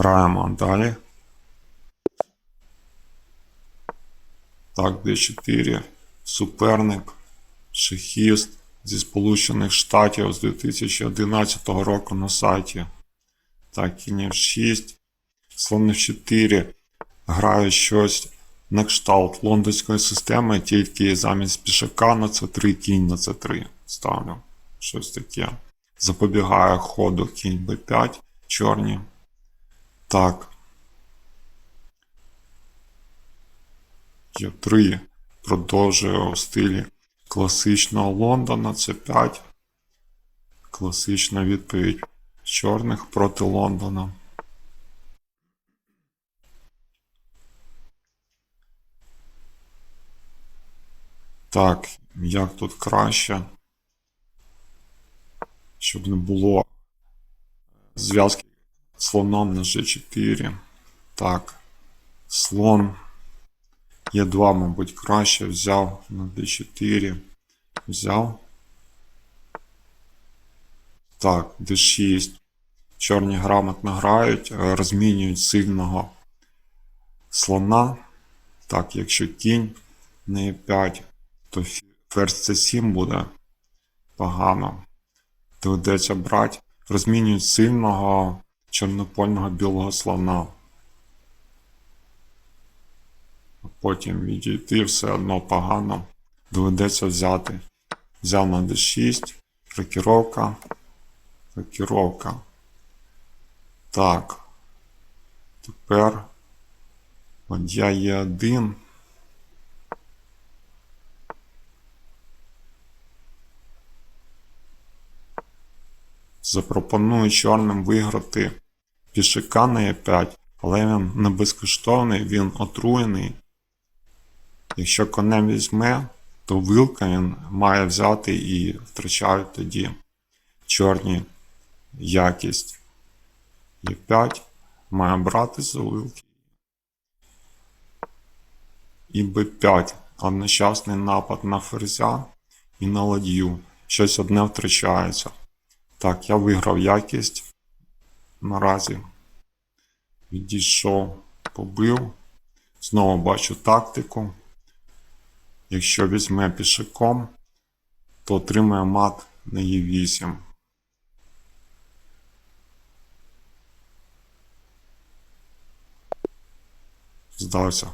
Граємо далі. Так, D4. Суперник. Шахіст зі Сполучених Штатів з 2011 року на сайті. Так, кінь F6. Слон F4. Грає щось на кшталт лондонської системи, тільки замість пішака на C3 кінь на C3 ставлю. Щось таке. Запобігає ходу кінь B5 чорні. Так. Є3 продовжує у стилі класичного Лондона C5. Класична відповідь чорних проти Лондона. Так, як тут краще, щоб не було зв'язки слоном на G4. Так, слон Е2, мабуть, краще взяв на D4. Взяв. Так, D6. Чорні грамотно грають, розмінюють сильного слона. Так, якщо кінь на E5, то ферзь C7 буде погано. Доведеться брати. Розмінюють сильного чорнопольного білого слона. А Потім відійти все одно погано. Доведеться взяти. Взяв на D6, рокіровка, рокіровка. Так. Тепер ладья є один. Запропоную чорним виграти пішака на Е5, але він не безкоштовний, він отруєний. Якщо конем візьме, то вилка він має взяти і втрачають тоді чорні якість. Е5 має брати за вилки. І Б5 одночасний напад на ферзя і на ладью. Щось одне втрачається. Так, я виграв якість. Наразі відійшов, побив. Знову бачу тактику. Якщо візьме пішаком, то отримає мат на Е8. Здався.